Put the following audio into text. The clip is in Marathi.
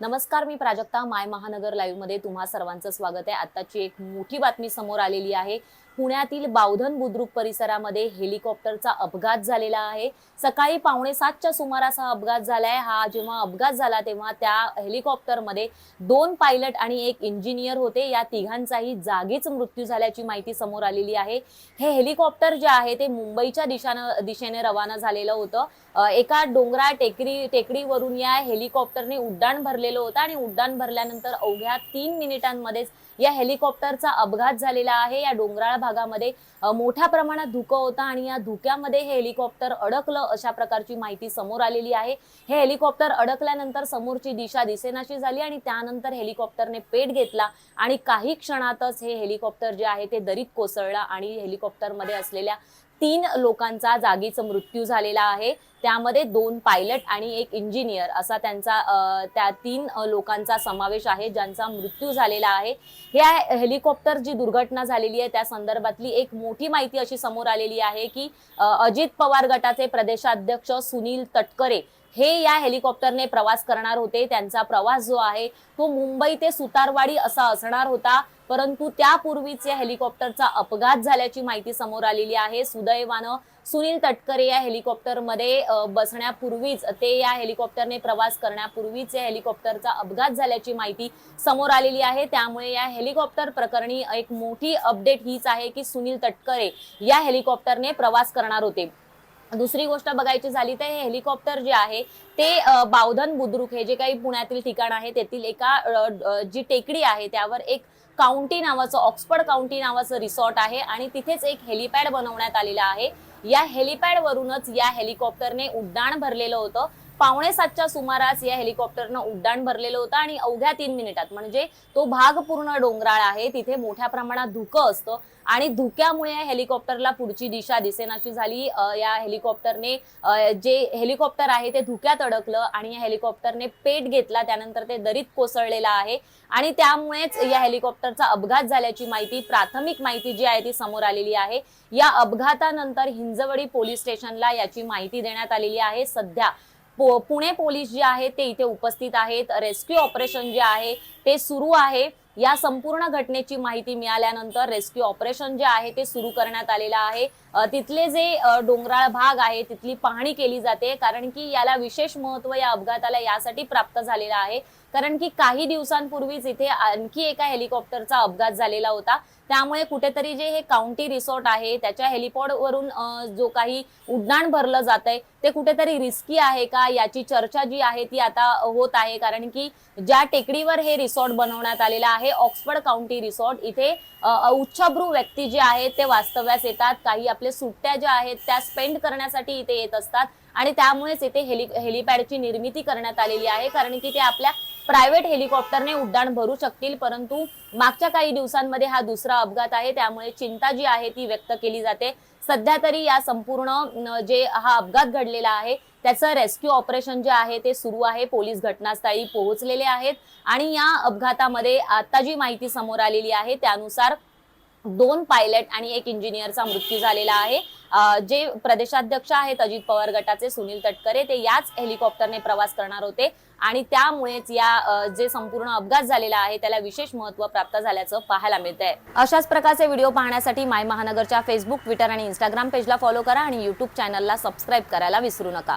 नमस्कार मी प्राजक्ता माय महानगर लाईव्हमध्ये तुम्हा सर्वांचं स्वागत आहे. आताची एक मोठी बातमी समोर आलेली आहे. पुण्यातील बावधन बुद्रुक परिसरामध्ये हेलिकॉप्टरचा अपघात झालेला आहे. सकाळी पावणे सातच्या सुमारास हा अपघात झालाय. हा जेव्हा अपघात झाला तेव्हा त्या हेलिकॉप्टरमध्ये दोन पायलट आणि एक इंजिनियर होते. या तिघांचाही जागीच मृत्यू झाल्याची माहिती समोर आलेली आहे. हे हेलिकॉप्टर जे आहे ते मुंबईच्या दिशानं दिशेने रवाना झालेलं होतं. एका डोंगरा टेकडी टेकडीवरून या हेलिकॉप्टरने उड्डाण भरले भरलेलं होतं आणि उड्डाण भरल्यानंतर अवघ्या तीन मिनिटांमध्येच या हेलिकॉप्टरचा अपघात झालेला आहे. या डोंगराळ भागामध्ये मोठ्या प्रमाणात धुकं होतं आणि या धुक्यामध्ये हे हेलिकॉप्टर अडकलं अशा प्रकारची माहिती समोर आलेली आहे. हे हेलिकॉप्टर अडकल्यानंतर समोरची दिशा दिसेनाशी झाली आणि त्यानंतर हेलिकॉप्टरने पेट घेतला आणि काही क्षणातच हे हेलिकॉप्टर जे आहे ते दरीत कोसळलं आणि हेलिकॉप्टरमध्ये असलेल्या तीन लोकांचा जागीच मृत्यू झालेला आहे. त्यामध्ये दोन पायलट आणि एक इंजिनियर असा त्यांचा त्या तीन लोकांचा समावेश आहे ज्यांचा मृत्यू झालेला आहे. या हेलिकॉप्टर जी दुर्घटना झालेली आहे त्या संदर्भातली एक मोठी माहिती अशी समोर आलेली आहे की अजित पवार गटाचे प्रदेशाध्यक्ष सुनील तटकरे हे या हेलिकॉप्टरने प्रवास करणार होते. त्यांचा प्रवास जो आहे तो मुंबई ते सुतारवाडी असा असणार होता. परंतु त्यापूर्वीच या हेलिकॉप्टरचा अपघात झाल्याची माहिती समोर आलेली आहे. सुदैवानं सुनील तटकरे या हेलिकॉप्टरमध्ये बसण्यापूर्वीच ते या हेलिकॉप्टरने प्रवास करण्यापूर्वीच या हेलिकॉप्टरचा अपघात झाल्याची माहिती समोर आलेली आहे. त्यामुळे या हेलिकॉप्टर प्रकरणी एक मोठी अपडेट हीच आहे की सुनील तटकरे या हेलिकॉप्टरने प्रवास करणार होते. दुसरी गोष्ट बघायची झाली तर हे हेलिकॉप्टर जे आहे ते बावधन बुद्रुक हे जे काही पुण्यातील ठिकाण आहे तेथील एका जी टेकडी आहे त्यावर एक काउंटी नावाचं ऑक्सफर्ड काउंटी नावाचं रिसॉर्ट आहे आणि तिथेच एक हेलिपॅड बनवण्यात आलेला आहे. या हेलिपॅड वरूनच या हेलिकॉप्टरने उड्डाण भरलेलं होतं. पावणे सातच्या सुमारास या हेलिकॉप्टरनं उड्डाण भरलेलं होतं आणि अवघ्या तीन मिनिटात म्हणजे तो भाग पूर्ण डोंगराळ आहे तिथे मोठ्या प्रमाणात धुकं असतं आणि धुक्यामुळे या हेलिकॉप्टरला पुढची दिशा दिसेनाशी झाली. या हेलिकॉप्टरने जे हेलिकॉप्टर आहे ते धुक्यात अडकलं आणि या हेलिकॉप्टरने पेट घेतला त्यानंतर ते दरीत कोसळलेलं आहे आणि त्यामुळेच या हेलिकॉप्टरचा अपघात झाल्याची माहिती प्राथमिक माहिती जी आहे ती समोर आलेली आहे. या अपघातानंतर हिंजवडी पोलीस स्टेशनला याची माहिती देण्यात आलेली आहे. सध्या पो- पुणे पोलीस जे आहेत ते इथे उपस्थित आहेत. रेस्क्यू ऑपरेशन जे आहे ते सुरू आहे. या संपूर्ण घटनेची माहिती मिळाल्यानंतर रेस्क्यू ऑपरेशन जे आहे ते सुरू करण्यात आलेलं आहे. तिथले जे डोंगराळ भाग आहे तिथली पाहणी केली जाते. कारण की याला विशेष महत्त्व या अपघाताला यासाठी प्राप्त झालेला आहे. कारण की काही दिवसांपूर्वीच इथे आणखी एका हेलिकॉप्टरचा अपघात झालेला होता. त्यामुळे कुठेतरी जे हे काउंटी रिसॉर्ट आहे त्याच्या हेलिपॉड वरून जो काही उड्डाण भरलं जात आहे ते कुठेतरी रिस्की आहे का? याची चर्चा जी आहे ती आता होत आहे. कारण की ज्या टेकडीवर हे रिसॉर्ट बनवण्यात आलेलं आहे ऑक्सफर्ड काउंटी रिसॉर्ट इथे उच्चभ्रू व्यक्ती जे आहेत ते वास्तव्यास येतात. काही आपल्या सुट्ट्या ज्या आहेत त्या स्पेंड करण्यासाठी इथे येत असतात. आणि त्यामुळेच इथे हेली हेलिपॅडची निर्मिती करण्यात आलेली आहे. कारण की ते आपल्या प्रायव्हेट हेलिकॉप्टरने उड्डाण भरू शकतील. परंतु मागच्या काही दिवसांमध्ये हा दुसरा अपघात आहे. त्यामुळे चिंता जी आहे ती व्यक्त केली जाते. सध्या तरी या संपूर्ण जे हा अपघात घडलेला आहे त्याचं रेस्क्यू ऑपरेशन जे आहे ते सुरू आहे. पोलीस घटनास्थळी पोहोचलेले आहेत. आणि या अपघातामध्ये आता जी माहिती समोर आलेली आहे. त्यानुसार दोन पायलट आणि एक इंजिनियरचा मृत्यू झालेला आहे. जे प्रदेशाध्यक्ष आहेत अजित पवार गटाचे सुनील तटकरे ते याच हेलिकॉप्टरने प्रवास करणार होते. आणि त्यामुळेच या जे संपूर्ण अपघात झालेला आहे त्याला विशेष महत्त्व प्राप्त झाल्याचं पाहायला मिळत आहे अशाच प्रकारचे व्हिडिओ पाहण्यासाठी माय महानगरच्या फेसबुक ट्विटर आणि इंस्टाग्राम पेजला फॉलो करा आणि युट्यूब चॅनलला सबस्क्राईब करायला विसरू नका.